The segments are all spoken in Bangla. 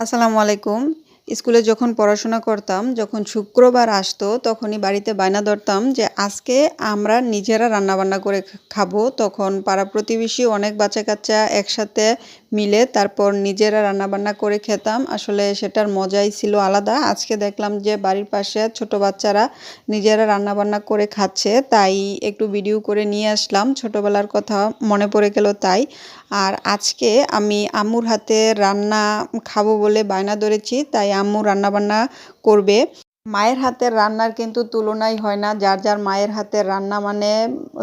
আসসালামু আলাইকুম। স্কুলে যখন পড়াশোনা করতাম, যখন শুক্রবার আসতো, তখনই বাড়িতে বায়না ধরতাম যে, আজকে আমরা নিজেরা রান্নাবান্না করে খাব। তখন পাড়া প্রতিবেশী অনেক বাচ্চা কাচ্চা একসাথে মিলে তারপর নিজেরা রান্নাবান্না করে খেতাম। আসলে সেটার মজাই ছিল আলাদা। আজকে দেখলাম যে বাড়ির পাশে ছোট বাচ্চারা নিজেরা রান্নাবান্না করে খাচ্ছে, তাই একটু ভিডিও করে নিয়ে আসলাম। ছোটবেলার কথা মনে পড়ে গেল তাই। আর আজকে আমি আম্মুর হাতে রান্না খাব বলে বায়না ধরেছি, তাই আম্মু রান্নাবান্না করবে। মায়ের হাতের রান্নার কিন্তু তুলনাই হয় না। যার যার মায়ের হাতের রান্না মানে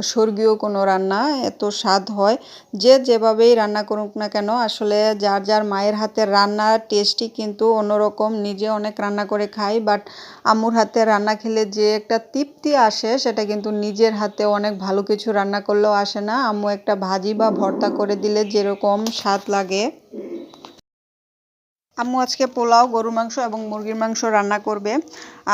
স্বর্গীয় কোনো রান্না, এত স্বাদ হয়। যে যেভাবেই রান্না করুক না কেন, আসলে যার যার মায়ের হাতের রান্নার টেস্টই কিন্তু অন্যরকম। নিজে অনেক রান্না করে খাই বাট আম্মুর হাতে রান্না খেলে যে একটা তৃপ্তি আসে, সেটা কিন্তু নিজের হাতে অনেক ভালো কিছু রান্না করলেও আসে না। আম্মু একটা ভাজি বা ভর্তা করে দিলে যেরকম স্বাদ লাগে। আম্মু আজকে পোলাও, গরুর মাংস এবং মুরগির মাংস রান্না করবে।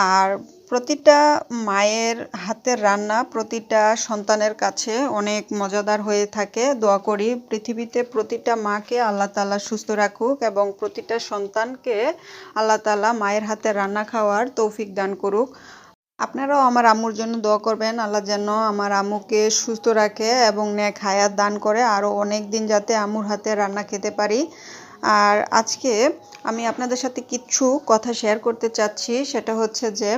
আর প্রতিটা মায়ের হাতের রান্না প্রতিটা সন্তানের কাছে অনেক মজাদার হয়ে থাকে। দোয়া করি পৃথিবীতে প্রতিটা মাকে আল্লাহ তালা সুস্থ রাখুক এবং প্রতিটা সন্তানকে আল্লাহ তালা মায়ের হাতের রান্না খাওয়ার তৌফিক দান করুক। আপনারাও আমার আম্মুর জন্য দোয়া করবেন। আল্লাহ যেন আমার আম্মুকে সুস্থ রাখে এবং নেক হায়াত দান করে আরও অনেক দিন যাতে আম্মুর হাতে রান্না খেতে পারি। আর আজকে আমি আপনাদের সাথে কিছু কথা শেয়ার করতে চাচ্ছি। সেটা হচ্ছে যে,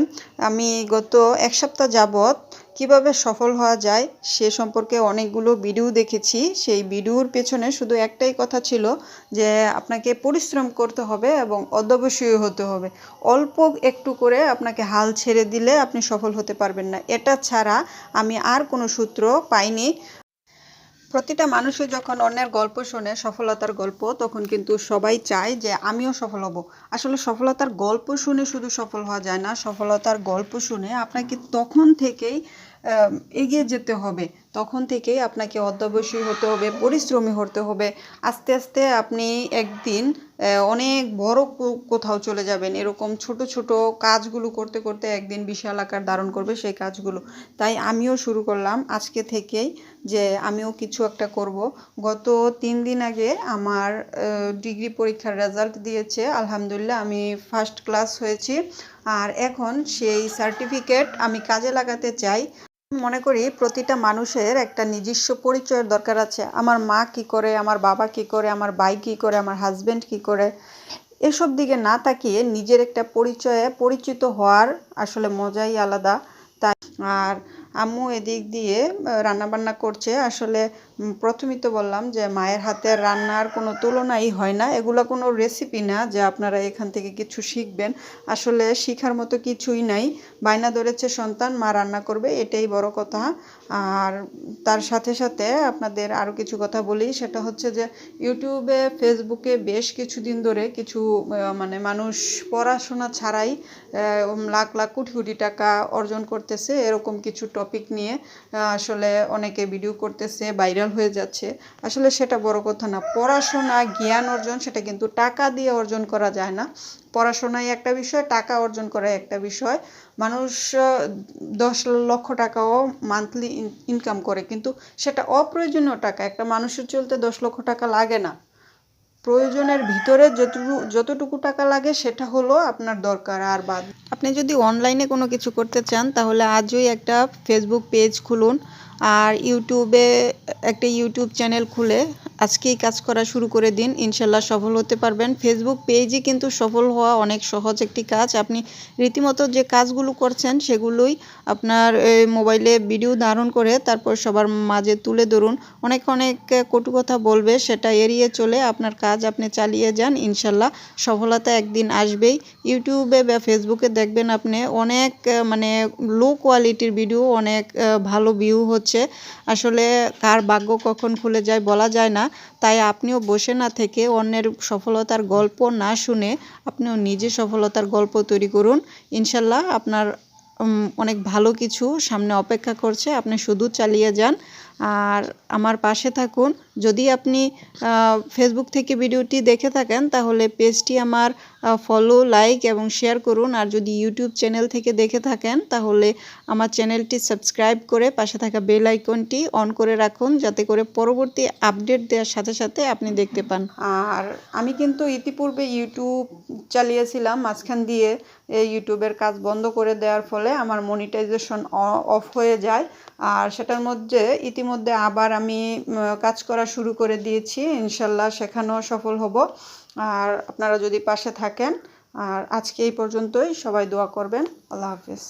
আমি গত এক সপ্তাহ যাবৎ কীভাবে সফল হওয়া যায় সে সম্পর্কে অনেকগুলো ভিডিও দেখেছি। সেই ভিডিওর পেছনে শুধু একটাই কথা ছিল যে, আপনাকে পরিশ্রম করতে হবে এবং অধ্যবসায়ী হতে হবে। অল্প একটু করে আপনাকে হাল ছেড়ে দিলে আপনি সফল হতে পারবেন না। এটা ছাড়া আমি আর কোনো সূত্র পাইনি। প্রতিটা মানুষই যখন অন্যের গল্প শোনে, সফলতার গল্প, তখন কিন্তু সবাই চায় যে আমিও সফল হব। আসলে সফলতার গল্প শুনে শুধু সফল হওয়া যায় না, সফলতার গল্প শুনে আপনাকে তখন থেকেই এগিয়ে যেতে হবে। তখন থেকেই আপনাকে অধ্যবসায়ী হতে হবে, পরিশ্রমী হতে হবে। আস্তে আস্তে আপনি একদিন অনেক বড় কোথাও চলে যাবেন। এরকম ছোট ছোট কাজগুলো করতে করতে একদিন বিশাল আকার ধারণ করবে সেই কাজগুলো। তাই আমিও শুরু করলাম আজকে থেকেই যে আমিও কিছু একটা করব। গত তিন দিন আগে আমার ডিগ্রি পরীক্ষার রেজাল্ট দিয়েছে। আলহামদুলিল্লাহ আমি ফার্স্ট ক্লাস হয়েছি। আর এখন সেই সার্টিফিকেট আমি কাজে লাগাতে চাই। মনে করি প্রতিটা মানুষের একটা নিজস্ব পরিচয়ের দরকার আছে। আমার মা কি করে, আমার বাবা কি করে, আমার ভাই কি করে, আমার হাজব্যান্ড কি করে? এসব দিকে না তাকিয়ে নিজের একটা পরিচয়ে পরিচিত হওয়ার আসলে মজাই আলাদা। তাই আর আম্মু এদিক দিয়ে রান্নাবান্না করছে। আসলে প্রথমেই তো বললাম যে মায়ের হাতের রান্নার কোনো তুলনাই হয় না। এগুলো কোনো রেসিপি না যে আপনারা এখান থেকে কিছু শিখবেন। আসলে শেখার মতো কিছুই নাই। বায়না ধরেছে সন্তান, মা রান্না করবে, এটাই বড় কথা। আর তার সাথে সাথে আপনাদের আরও কিছু কথা বলি। সেটা হচ্ছে যে ইউটিউবে ফেসবুকে বেশ কিছুদিন ধরে কিছু মানে মানুষ পড়াশোনা ছাড়াই লাখ লাখ কোটি কোটি টাকা অর্জন করতেছে। এরকম কিছু টপিক নিয়ে আসলে অনেকে ভিডিও করতেছে ভাইরাল হয়ে যাচ্ছে। আসলে সেটা বড় কথা না। পড়াশোনা, জ্ঞান অর্জন, সেটা কিন্তু টাকা দিয়ে অর্জন করা যায় না। পড়াশোনায় একটা বিষয়, টাকা অর্জন করা একটা বিষয়। মানুষ দশ লক্ষ টাকাও মান্থলি ইনকাম করে, কিন্তু সেটা অপ্রয়োজনীয় টাকা। একটা মানুষের চলতে দশ লক্ষ টাকা লাগে না। প্রয়োজনের ভিতরে যতটুকু যতটুকু টাকা লাগে সেটা হলো আপনার দরকার আর বাদ। আপনি যদি অনলাইনে কোনো কিছু করতে চান, তাহলে আজই একটা ফেসবুক পেজ খুলুন আর ইউটিউবে একটা ইউটিউব চ্যানেল খুলে আজকেই কাজ করা শুরু করে দিন। ইনশাল্লাহ সফল হতে পারবেন। ফেসবুক পেজই কিন্তু সফল হওয়া অনেক সহজ একটি কাজ। আপনি রীতিমতো যে কাজগুলো করছেন, সেগুলোই আপনার মোবাইলে ভিডিও ধারণ করে তারপর সবার মাঝে তুলে ধরুন। অনেক অনেক কটু কথা বলবে, সেটা এড়িয়ে চলে আপনার কাজ আপনি চালিয়ে যান। ইনশাল্লাহ সফলতা একদিন আসবেই। ইউটিউবে বা ফেসবুকে দেখবেন আপনি অনেক মানে লো কোয়ালিটির ভিডিও অনেক ভালো ভিউ হচ্ছে। আসলে কার ভাগ্য কখন খুলে যায় বলা যায় না। তাই আপনিও বসে না থেকে অন্যের সফলতার গল্প না শুনে আপনিও নিজে সফলতার গল্প তৈরি করুন। ইনশাল্লাহ আপনার অনেক ভালো কিছু সামনে অপেক্ষা করছে। আপনি শুধু চালিয়ে যান। আর আমার পাশে থাকুন। যদি আপনি ফেসবুক থেকে ভিডিওটি দেখে থাকেন, তাহলে পেজটি আমার ফলো লাইক এবং শেয়ার করুন। আর যদি ইউটিউব চ্যানেল থেকে দেখে থাকেন, তাহলে আমার চ্যানেলটি সাবস্ক্রাইব করে পাশে থাকা বেল আইকনটি অন করে রাখুন, যাতে করে পরবর্তী আপডেট দেওয়ার সাথে সাথে আপনি দেখতে পান। আর আমি কিন্তু ইতিপূর্বে ইউটিউব চালিয়েছিলাম, মাঝখান দিয়ে ইউটিউবের কাজ বন্ধ করে দেওয়ার ফলে আমার মনিটাইজেশন অফ হয়ে যায়। আর সেটার মধ্যে ইতিমধ্যে আবার আমি কাজ করা শুরু করে দিয়েছি। ইনশাল্লাহ সেখানেও সফল হব। আর আপনারা যদি পাশে থাকেন, আর আজকে এই পর্যন্তই। সবাই দোয়া করবেন। আল্লাহ হাফিজ।